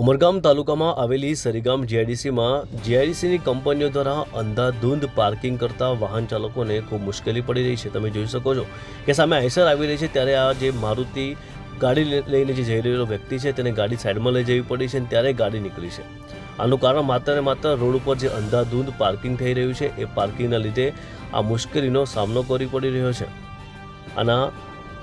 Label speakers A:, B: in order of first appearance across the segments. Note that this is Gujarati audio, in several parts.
A: ઉમરગામ તાલુકામાં આવેલી સરીગામ જીઆઈડીસીમાં જીઆઈડીસીની કંપનીઓ દ્વારા અંધાધૂંધ પાર્કિંગ કરતા વાહન ચાલકોને ખૂબ મુશ્કેલી પડી રહી છે. તમે જોઈ શકો છો કે સામે આઈસર આવી રહી છે, ત્યારે આ જે મારુતિ ગાડી લઈ- લઈને જે જઈ રહેલો વ્યક્તિ છે, તેને ગાડી સાઈડમાં લઈ જવી પડી છે અને ત્યારે ગાડી નીકળી છે. આનું કારણ માત્ર ને માત્ર રોડ ઉપર જે અંધાધૂંધ પાર્કિંગ થઈ રહ્યું છે, એ પાર્કિંગના લીધે આ મુશ્કેલીનો સામનો કરવી પડી રહ્યો છે. આના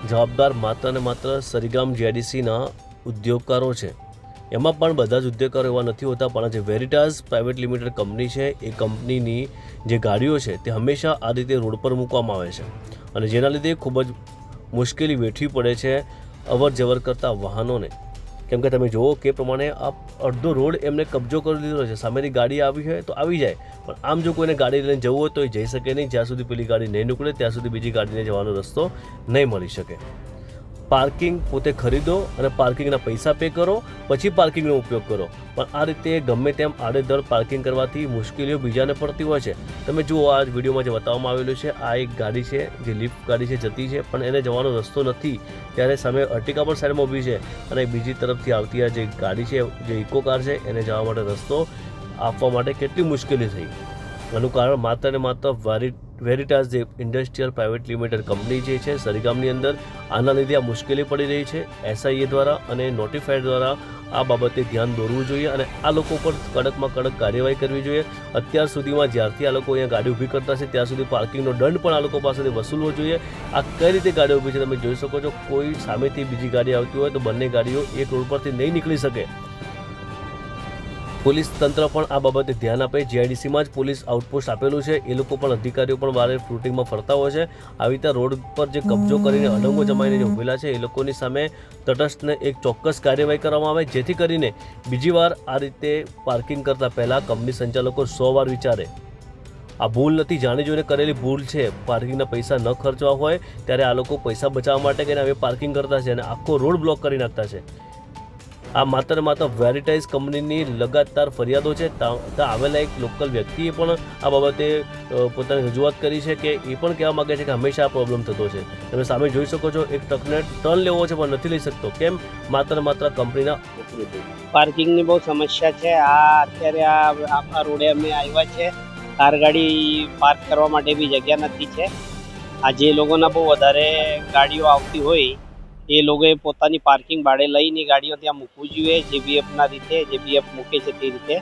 A: જવાબદાર માત્ર ને માત્ર સરીગામ જીઆઈડીસીના ઉદ્યોગકારો છે. એમાં પણ બધા જ ઉદ્યોગકારો એવા નથી હોતા, પણ જે વેરિટાસ પ્રાઇવેટ લિમિટેડ કંપની છે, એ કંપનીની જે ગાડીઓ છે, તે હંમેશા આ રીતે રોડ પર મૂકવામાં આવે છે. અને જેના લીધે ખૂબ જ મુશ્કેલી વેઠવી પડે છે અવર જવર કરતા વાહનોને. કેમ કે તમે જુઓ કે પ્રમાણે આ અડધો રોડ એમને કબજો કરી દીધો છે. સામેની ગાડી આવી હોય તો આવી જાય, પણ આમ જો કોઈને ગાડી લઈને જવું હોય તો એ જઈ શકે નહીં. જ્યાં સુધી પેલી ગાડી નહીં નીકળે, ત્યાં સુધી બીજી ગાડીને જવાનો રસ્તો નહીં મળી શકે. પાર્કિંગ પોતે ખરીદો અને પાર્કિંગના પૈસા પે કરો, પછી પાર્કિંગનો ઉપયોગ કરો. પણ આ રીતે ગમે તેમ આડેધડ પાર્કિંગ કરવાથી મુશ્કેલીઓ બીજાને પડતી હોય છે. તમે જુઓ, આ વિડીયોમાં જે બતાવવામાં આવેલું છે, આ એક ગાડી છે, જે લિફ્ટ ગાડી છે, જતી છે, પણ એને જવાનો રસ્તો નથી. ત્યારે સામે અર્ટિકા પણ સાઈડમાં ઊભી છે અને બીજી તરફથી આવતી આ જે ગાડી છે, જે ઇકો કાર છે, એને જવા માટે રસ્તો આપવા માટે કેટલી મુશ્કેલી થઈ. એનું કારણ માત્ર ને માત્ર વેરી વેરિટાસ જે ઇન્ડસ્ટ્રીયલ પ્રાઇવેટ લિમિટેડ કંપની જે છે સરીગામની અંદર, આના લીધે આ મુશ્કેલી પડી રહી છે. એસઆઈએ દ્વારા અને નોટિફાઈડ દ્વારા આ બાબતે ધ્યાન દોરવું જોઈએ અને આ લોકો પર કડકમાં કડક કાર્યવાહી કરવી જોઈએ. અત્યાર સુધીમાં જ્યારથી આ લોકો અહીંયા ગાડી ઊભી કરતા છે, ત્યાં સુધી પાર્કિંગનો દંડ પણ આ લોકો પાસેથી વસૂલવો જોઈએ. આ કઈ રીતે ગાડી ઊભી છે તમે જોઈ શકો છો. કોઈ સામેથી બીજી ગાડી આવતી હોય તો બંને ગાડીઓ એક રોડ પરથી નહીં નીકળી શકે. પોલીસ તંત્ર પણ આ બાબતે ધ્યાન આપે. જીઆઈડીસીમાં જ પોલીસ આઉટપોસ્ટ આપેલું છે. એ લોકો પણ અધિકારીઓ પણ વારે ફ્રૂટિંગમાં ફરતા હોય છે. આવી રીતે રોડ પર જે કબજો કરીને અડંગો જમાઈને જે ઉભેલા છે એ લોકોની સામે તટસ્થને એક ચોક્કસ કાર્યવાહી કરવામાં આવે જેથી કરીને બીજી વાર આ રીતે પાર્કિંગ કરતાં પહેલાં કંપની સંચાલકો સો વાર વિચારે. આ ભૂલ નથી જાણી જોઈને કરેલી ભૂલ છે. પાર્કિંગના પૈસા ન ખર્ચવા હોય ત્યારે આ લોકો પૈસા બચાવવા માટે કરીને હવે પાર્કિંગ કરતા છે અને આખો રોડ બ્લોક કરી નાખતા છે. આ માત્ર ને માત્ર વેરિટાઇઝ કંપનીની લગાતાર ફરિયાદો છે. ત્યાં આવેલા એક લોકલ વ્યક્તિએ પણ આ બાબતે પોતાની રજૂઆત કરી છે કે એ પણ કહેવા માગે છે કે હંમેશા આ પ્રોબ્લેમ થતો છે. તમે સામે જોઈ શકો છો, એક ટ્રકને ટર્ન લેવો છે પણ નથી લઈ શકતો. કેમ? માત્ર માત્ર કંપનીના
B: પાર્કિંગની બહુ સમસ્યા છે. આ અત્યારે આ આ રોડે અમે આવ્યા છે. કાર ગાડી પાર્ક કરવા માટે બી જગ્યા નથી છે. આ જે લોકોના બહુ વધારે ગાડીઓ આવતી હોય એ લોકોએ પોતાની પાર્કિંગ ભાડે લઈને ગાડીઓ ત્યાં મૂકવું જોઈએ. જેબીએફના રીતે જેબીએફ મૂકે છે તે રીતે.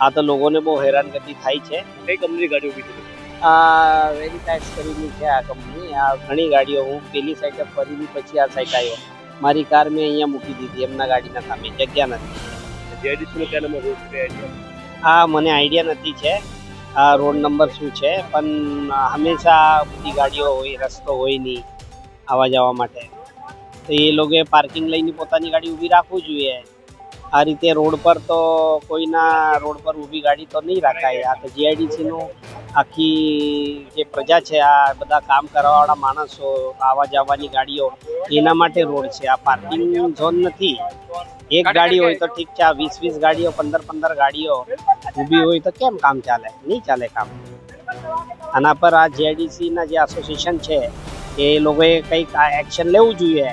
B: આ તો લોકોને બહુ હેરાનગતિ થાય છે.
A: કઈ કંપની ગાડીઓ ઊભી છે?
B: આ વેરીટાઇઝ કરીને છે આ કંપની આ ઘણી ગાડીઓ હું પેલી સાઈડે ફરીની પછી આ સાઈડ આવ્યો. મારી કાર મેં અહીંયા મૂકી દીધી એમના ગાડીના સામે. જગ્યા નથી. આ મને આઈડિયા નથી છે. આ રોડ નંબર શું છે? પણ હંમેશા બધી ગાડીઓ હોય રસ્તો હોય નહીં. આવવા જવા માટે. તો એ લોકોએ પાર્કિંગ લઈને પોતાની ગાડી ઊભી રાખવું જોઈએ. આ રીતે રોડ પર તો કોઈના રોડ પર ઊભી ગાડી તો નહીં રાખાય. આ તો જીઆઈડીસીનું આખી જે પ્રજા છે આ બધા કામ કરવાવાળા માણસો આવવા જવાની ગાડીઓ એના માટે રોડ છે. આ પાર્કિંગ ઝોન નથી. એક ગાડી હોય તો ઠીક છે આ વીસ વીસ ગાડીઓ પંદર પંદર ગાડીઓ ઊભી હોય તો કેમ કામ ચાલે? નહીં ચાલે કામ. આના પર આ જીઆઈડીસી ના જે એસોસિએશન છે એ લોકોએ કંઈક આ એક્શન લેવું જોઈએ.